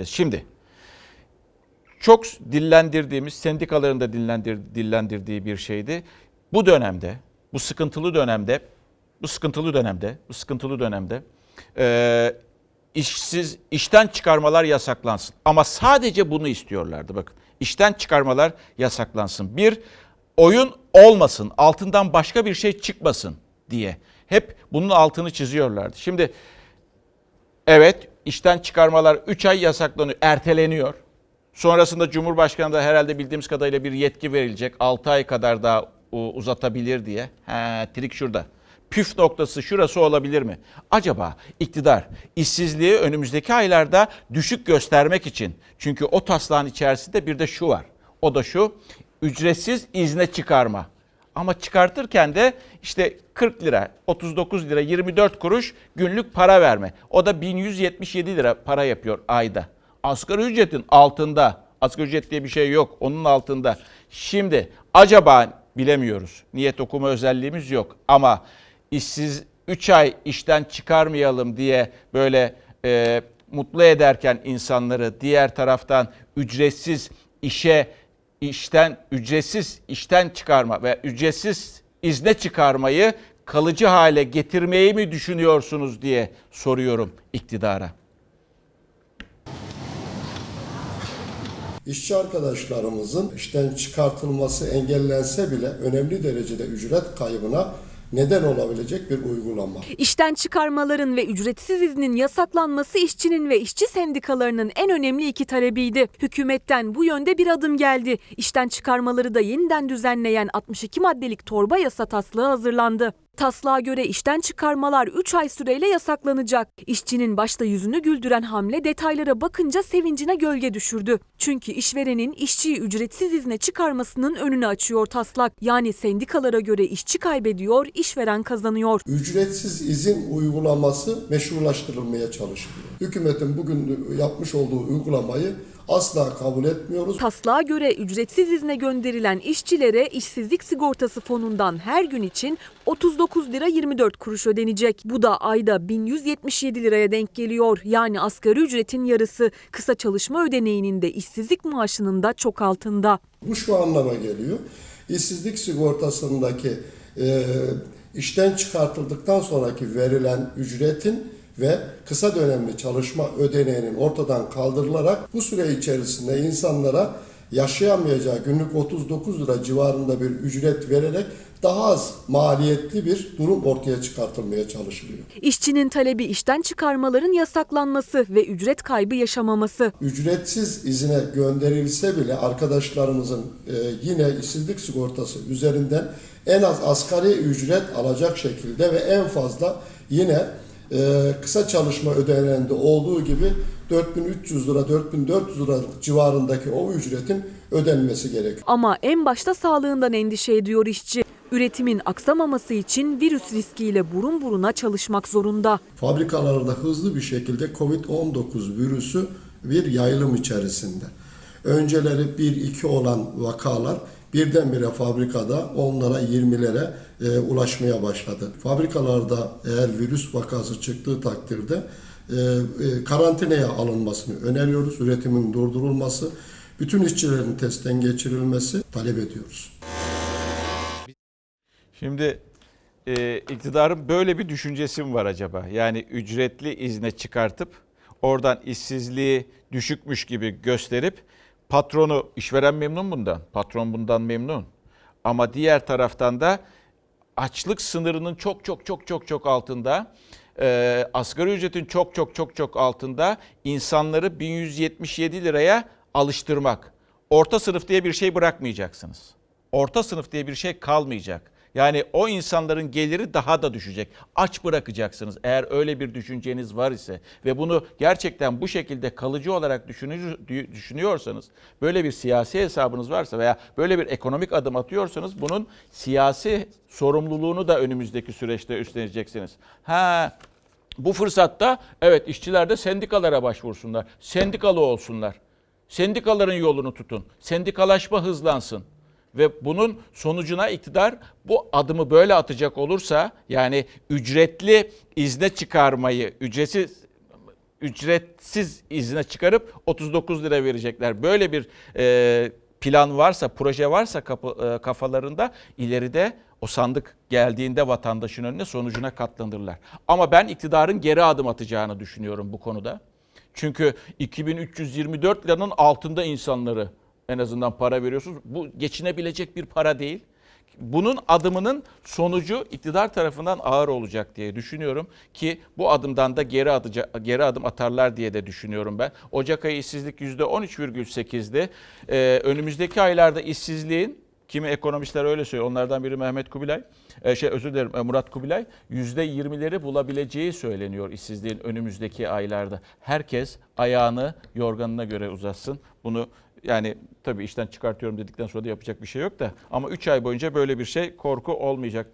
vereceğiz. Şimdi çok dillendirdiğimiz, sendikaların da dillendir, dillendirdiği bir şeydi. Bu dönemde, bu sıkıntılı dönemde, bu sıkıntılı dönemde, bu sıkıntılı dönemde e, işsiz, işten çıkarmalar yasaklansın. Ama sadece bunu istiyorlardı bakın. İşten çıkarmalar yasaklansın. Bir, oyun olmasın, altından başka bir şey çıkmasın diye. Hep bunun altını çiziyorlardı. Şimdi evet işten çıkarmalar 3 ay yasaklanıyor, erteleniyor. Sonrasında Cumhurbaşkanı da herhalde bildiğimiz kadarıyla bir yetki verilecek. 6 ay kadar daha u- uzatabilir diye. He, trik şurada. Püf noktası şurası olabilir mi? Acaba iktidar işsizliği önümüzdeki aylarda düşük göstermek için çünkü o taslağın içerisinde bir de şu var. O da şu ücretsiz izne çıkarma. Ama çıkartırken de işte 40 lira, 39 lira, 24 kuruş günlük para verme. O da 1177 lira para yapıyor ayda. Asgari ücretin altında. Asgari ücret diye bir şey yok. Onun altında. Şimdi acaba bilemiyoruz. Niyet okuma özelliğimiz yok. Ama işsiz 3 ay işten çıkarmayalım diye böyle e, mutlu ederken insanları diğer taraftan ücretsiz işe işten ücretsiz işten çıkarma ve ücretsiz izne çıkarmayı kalıcı hale getirmeyi mi düşünüyorsunuz diye soruyorum iktidara. İşçi arkadaşlarımızın işten çıkartılması engellense bile önemli derecede ücret kaybına neden olabilecek bir uygulama. İşten çıkarmaların ve ücretsiz iznin yasaklanması işçinin ve işçi sendikalarının en önemli iki talebiydi. Hükümetten bu yönde bir adım geldi. İşten çıkarmaları da yeniden düzenleyen 62 maddelik torba yasa taslağı hazırlandı. Taslağa göre işten çıkarmalar 3 ay süreyle yasaklanacak. İşçinin başta yüzünü güldüren hamle detaylara bakınca sevincine gölge düşürdü. Çünkü işverenin işçiyi ücretsiz izne çıkarmasının önünü açıyor taslak. Yani sendikalara göre işçi kaybediyor, işveren kazanıyor. Ücretsiz izin uygulaması meşrulaştırılmaya çalışılıyor. Hükümetin bugün yapmış olduğu uygulamayı asla kabul etmiyoruz. Taslağa göre ücretsiz izne gönderilen işçilere işsizlik sigortası fonundan her gün için 39 lira 24 kuruş ödenecek. Bu da ayda 1177 liraya denk geliyor. Yani asgari ücretin yarısı. Kısa çalışma ödeneğinin de işsizlik maaşının da çok altında. Bu şu anlama geliyor. İşsizlik sigortasındaki e, işten çıkartıldıktan sonraki verilen ücretin ve kısa dönemli çalışma ödeneğinin ortadan kaldırılarak bu süre içerisinde insanlara yaşayamayacağı günlük 39 lira civarında bir ücret vererek daha az maliyetli bir durum ortaya çıkartılmaya çalışılıyor. İşçinin talebi işten çıkarmaların yasaklanması ve ücret kaybı yaşamaması. ücretsiz izine gönderilse bile arkadaşlarımızın e, yine işsizlik sigortası üzerinden en az asgari ücret alacak şekilde ve en fazla yine e, kısa çalışma ödeneğinde olduğu gibi 4300 lira 4400 lira civarındaki o ücretin ödenmesi gerekiyor. Ama en başta sağlığından endişe ediyor işçi. Üretimin aksamaması için virüs riskiyle burun buruna çalışmak zorunda. fabrikalarda hızlı bir şekilde Covid-19 virüsü bir yayılım içerisinde. Önceleri 1-2 olan vakalar birdenbire fabrikada onlara 20'lere e, ulaşmaya başladı. Fabrikalarda eğer virüs vakası çıktığı takdirde e, e, karantinaya alınmasını öneriyoruz. Üretimin durdurulması, bütün işçilerin testten geçirilmesi talep ediyoruz. Şimdi e, iktidarın böyle bir düşüncesi mi var acaba? Yani ücretli izne çıkartıp oradan işsizliği düşükmüş gibi gösterip patronu işveren memnun bundan. Patron bundan memnun. Ama diğer taraftan da açlık sınırının çok çok çok çok çok altında e, asgari ücretin çok çok çok çok altında insanları 1177 liraya alıştırmak. Orta sınıf diye bir şey bırakmayacaksınız. Orta sınıf diye bir şey kalmayacak. Yani o insanların geliri daha da düşecek. Aç bırakacaksınız eğer öyle bir düşünceniz var ise ve bunu gerçekten bu şekilde kalıcı olarak düşünüyorsanız, böyle bir siyasi hesabınız varsa veya böyle bir ekonomik adım atıyorsanız bunun siyasi sorumluluğunu da önümüzdeki süreçte üstleneceksiniz. Ha bu fırsatta evet işçiler de sendikalara başvursunlar. Sendikalı olsunlar. Sendikaların yolunu tutun. Sendikalaşma hızlansın. Ve bunun sonucuna iktidar bu adımı böyle atacak olursa yani ücretli izne çıkarmayı, ücretsiz ücretsiz izne çıkarıp 39 lira verecekler. Böyle bir e, plan varsa, proje varsa kapı- e, kafalarında ileride o sandık geldiğinde vatandaşın önüne sonucuna katlanırlar. Ama ben iktidarın geri adım atacağını düşünüyorum bu konuda. Çünkü 2324 liranın altında insanları en azından para veriyorsunuz. Bu geçinebilecek bir para değil. Bunun adımının sonucu iktidar tarafından ağır olacak diye düşünüyorum ki bu adımdan da geri, adıca, geri adım atarlar diye de düşünüyorum ben. Ocak ayı işsizlik %13,8'di. Ee, önümüzdeki aylarda işsizliğin kimi ekonomistler öyle söylüyor. Onlardan biri Mehmet Kubilay. Ee, şey özür dilerim e, Murat Kubilay. %20'leri bulabileceği söyleniyor işsizliğin önümüzdeki aylarda. Herkes ayağını yorganına göre uzatsın. Bunu yani tabii işten çıkartıyorum dedikten sonra da yapacak bir şey yok da ama 3 ay boyunca böyle bir şey korku olmayacak.